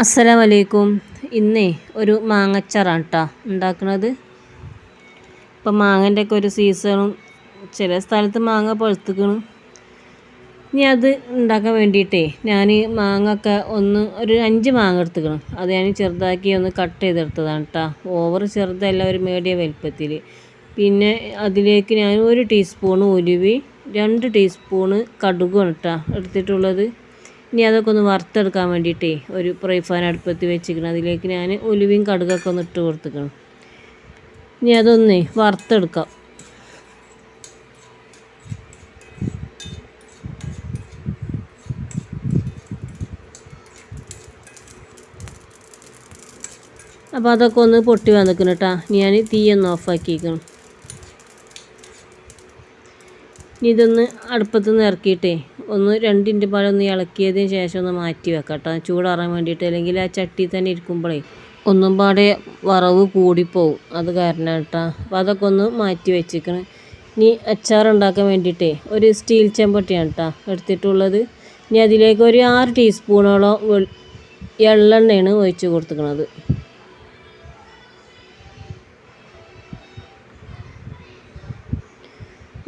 അസ്സലാമലൈക്കും. ഇന്നേ ഒരു മാങ്ങച്ചാറാണ് കേട്ടോ ഉണ്ടാക്കുന്നത് ഇപ്പം മാങ്ങന്റെ ഒക്കെ ഒരു സീസണും ചില സ്ഥലത്ത് മാങ്ങ പഴുത്തുക്കണം. ഇനി അത് ഉണ്ടാക്കാൻ വേണ്ടിയിട്ടേ ഞാൻ മാങ്ങ ഒക്കെ ഒന്ന് ഒരു അഞ്ച് മാങ്ങ എടുത്തുക്കണം. അത് ഞാൻ ചെറുതാക്കി ഒന്ന് കട്ട് ചെയ്തെടുത്തതാണ് കേട്ടോ ഓവർ ചെറുതല്ല ഒരു മീഡിയം വലുപ്പത്തിൽ പിന്നെ അതിലേക്ക് ഞാൻ ഒരു ടീസ്പൂണ് ഉലുവി രണ്ട് ടീസ്പൂണ് കടുകാണ് കേട്ടോ എടുത്തിട്ടുള്ളത്. ഇനി അതൊക്കെ ഒന്ന് വറുത്തെടുക്കാൻ വേണ്ടിയിട്ടേ ഒരു ഫ്രൈ ഫാൻ അടുപ്പത്ത് വെച്ചിരിക്കണം. അതിലേക്ക് ഞാൻ ഉലുവയും കടുകൊക്കെ ഒന്ന് ഇട്ട് കൊടുത്തിക്കണം. ഇനി അതൊന്നേ വറുത്തെടുക്കാം. അപ്പോൾ അതൊക്കെ ഒന്ന് പൊട്ടി വന്നിക്കണം കേട്ടോ. ഞാൻ തീയൊന്ന് ഓഫാക്കിക്കണം ഇനി ഇതൊന്ന് അടുപ്പത്ത് നിന്ന് ഇറക്കിയിട്ടേ ഒന്ന് രണ്ടിന്റെ പാലം ഒന്ന് ഇളക്കിയതിന് ശേഷം ഒന്ന് മാറ്റി വെക്കാം കേട്ടോ. ചൂടാറാൻ വേണ്ടിയിട്ട്. അല്ലെങ്കിൽ ആ ചട്ടി തന്നെ ഇരിക്കുമ്പോഴേ ഒന്നും പാടെ വറവ് കൂടിപ്പോവും. അത് കാരണം കേട്ടോ. അപ്പോൾ അതൊക്കെ ഒന്ന് മാറ്റി വെച്ചിരിക്കണം. ഇനി അച്ചാർ ഉണ്ടാക്കാൻ വേണ്ടിയിട്ടേ ഒരു സ്റ്റീൽ ചെമ്പട്ടിയാണ് കേട്ടോ എടുത്തിട്ടുള്ളത്. ഇനി അതിലേക്ക് ഒരു ആറ് ടീസ്പൂണോളം എള്ളെണ്ണയാണ് ഒഴിച്ച് കൊടുത്തിരിക്കുന്നത്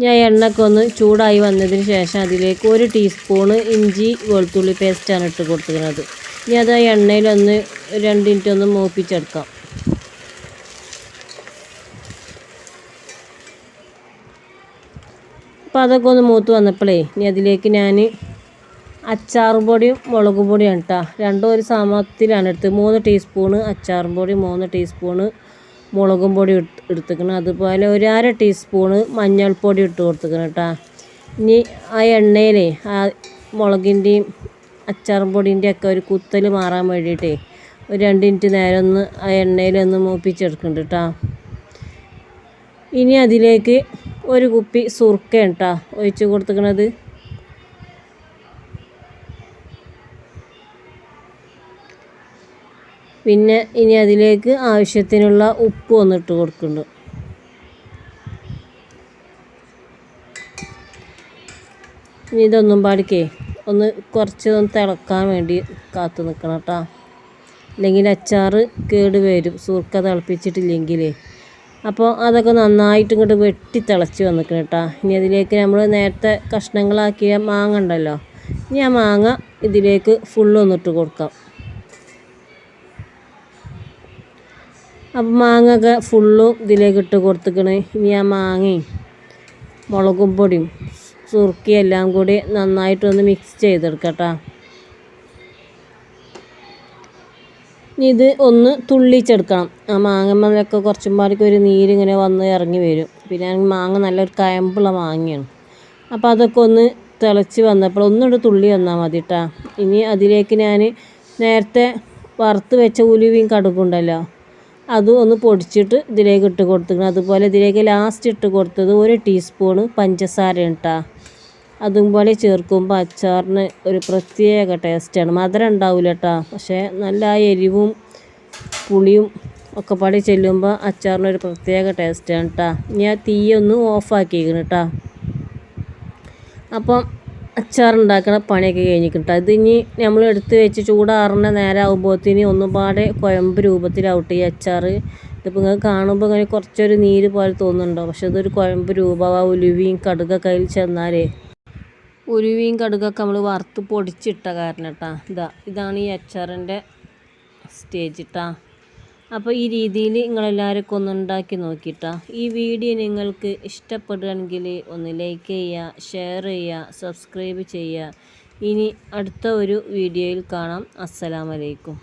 ഞാൻ എണ്ണയൊക്കെ ഒന്ന് ചൂടായി വന്നതിന് ശേഷം അതിലേക്ക് ഒരു ടീസ്പൂണ് ഇഞ്ചി വെളുത്തുള്ളി പേസ്റ്റാണ് ഇട്ട് കൊടുത്തിരുന്നത് ഇനി അത് ആ എണ്ണയിലൊന്ന് രണ്ട് മിനിറ്റ് ഒന്ന് മൂപ്പിച്ചെടുക്കാം. അപ്പോൾ അതൊക്കെ ഒന്ന് മൂത്ത് വന്നപ്പോഴേ ഇനി അതിലേക്ക് ഞാൻ അച്ചാർ പൊടിയും മുളക് പൊടിയാണ് കേട്ടോ രണ്ടും ഒരു സമത്തിലാണ് എടുത്തത്. മൂന്ന് ടീസ്പൂണ് അച്ചാർ പൊടി മൂന്ന് ടീസ്പൂണ് മുളകും പൊടി എടുത്തുക്കണം. അതുപോലെ ഒരു അര ടീസ്പൂണ് മഞ്ഞൾപ്പൊടി ഇട്ട് കൊടുത്തുക്കണം കേട്ടോ ഇനി ആ എണ്ണയിൽ ആ മുളകിന്റെയും അച്ചാറും പൊടീന്റെ ഒക്കെ ഒരു കുത്തൽ മാറാൻ വേണ്ടിയിട്ടേ ഒരു രണ്ട് മിനിറ്റ് നേരം ഒന്ന് ആ എണ്ണയിലൊന്ന് മൂപ്പിച്ചെടുക്കുന്നുണ്ട് കേട്ടോ ഇനി അതിലേക്ക് ഒരു കുപ്പി സുർക്ക കേട്ടോ ഒഴിച്ച് കൊടുത്തുക്കണത്. പിന്നെ ഇനി അതിലേക്ക് ആവശ്യത്തിനുള്ള ഉപ്പ് ഒന്നിട്ട് കൊടുക്കുന്നുണ്ട്. ഇനി ഇതൊന്നും പാടിക്കേ ഒന്ന് കുറച്ച് ഒന്ന് തിളക്കാൻ വേണ്ടി കാത്തു നിൽക്കണം കേട്ടോ. അല്ലെങ്കിൽ അച്ചാർ കേട് വരും സുർക്ക തിളപ്പിച്ചിട്ടില്ലെങ്കിലേ. അപ്പോൾ അതൊക്കെ നന്നായിട്ട് ഇങ്ങോട്ട് വെട്ടി തിളച്ച് വന്നിക്കണം കേട്ടോ. ഇനി അതിലേക്ക് നമ്മൾ നേരത്തെ കഷ്ണങ്ങളാക്കിയ മാങ്ങ ഉണ്ടല്ലോ ഇനി ആ മാങ്ങ ഇതിലേക്ക് ഫുള്ളൊന്നിട്ട് കൊടുക്കാം. അപ്പം മാങ്ങ ഒക്കെ ഫുള്ളും ഇതിലേക്ക് ഇട്ട് കൊടുത്തിക്കണ്. ഇനി ആ മാങ്ങയും മുളകും പൊടിയും സുറുക്കിയും എല്ലാം കൂടി നന്നായിട്ടൊന്ന് മിക്സ് ചെയ്തെടുക്കട്ടോ. ഇനി ഇത് ഒന്ന് തുള്ളിച്ചെടുക്കണം. ആ മാങ്ങമ്മലൊക്കെ കുറച്ചും പാടിക്ക് ഒരു നീരിങ്ങനെ വന്ന് ഇറങ്ങി വരും. പിന്നെ മാങ്ങ നല്ലൊരു കയമ്പുള്ള മാങ്ങയാണ്. അപ്പോൾ അതൊക്കെ ഒന്ന് തിളച്ച് വന്നപ്പോൾ ഒന്നുകൂടെ തുള്ളി വന്നാൽ മതി ഇനി അതിലേക്ക് ഞാൻ നേരത്തെ വറുത്ത് വെച്ച ഉലുവയും കടുകുണ്ടല്ലോ അതും ഒന്ന് പൊടിച്ചിട്ട് ഇതിലേക്ക് ഇട്ട് കൊടുത്തിക്കണം അതുപോലെ ഇതിലേക്ക് ലാസ്റ്റ് ഇട്ട് കൊടുത്തത് ഒരു ടീസ്പൂണ് പഞ്ചസാര കേട്ടോ അതും പോലെ ചേർക്കുമ്പോൾ അച്ചാറിന് ഒരു പ്രത്യേക ടേസ്റ്റാണ് മധുരം ഉണ്ടാവില്ല കേട്ടോ പക്ഷേ നല്ല എരിവും പുളിയും ഒക്കെ പാടി ചെല്ലുമ്പോൾ അച്ചാറിന് ഒരു പ്രത്യേക ടേസ്റ്റാണ് കേട്ടോ ഞാൻ തീയൊന്ന് ഓഫാക്കിയിരിക്കണം കേട്ടോ അപ്പം അച്ചാറുണ്ടാക്കണ പണിയൊക്കെ കഴിഞ്ഞിട്ടുണ്ട്. അതിനി നമ്മൾ എടുത്ത് വെച്ച് ചൂടാറുന്ന നേരം ആകുമ്പോഴത്തേന് ഒന്ന് പാടെ കുഴമ്പ് രൂപത്തിലാവട്ടെ ഈ അച്ചാർ ഇതിപ്പോൾ നിങ്ങൾക്ക് കാണുമ്പോൾ ഇങ്ങനെ കുറച്ചൊരു നീര് പോലെ തോന്നുന്നുണ്ടോ? പക്ഷെ അതൊരു കുഴമ്പ് രൂപം ആ ഉലുവിയും കടുകൊക്കെ അതിൽ ചെന്നാലേ ഉലുവിയും കടുകൊക്കെ നമ്മൾ വറുത്ത് പൊടിച്ചിട്ട കാരണം കേട്ടാ ഇതാ ഇതാണ് ഈ അച്ചാറിന്റെ സ്റ്റേജ് കേട്ടാ അപ്പോൾ ഈ രീതിയിൽ നിങ്ങളെല്ലാവർക്കും ഒന്ന് ഉണ്ടാക്കി നോക്കിയിട്ടാ ഈ വീഡിയോ നിങ്ങൾക്ക് ഇഷ്ടപ്പെടുകയാണെങ്കിൽ ഒന്ന് ലൈക്ക് ചെയ്യുക ഷെയർ ചെയ്യുക സബ്സ്ക്രൈബ് ചെയ്യുക. ഇനി അടുത്ത ഒരു വീഡിയോയിൽ കാണാം. അസ്സലാമലൈക്കും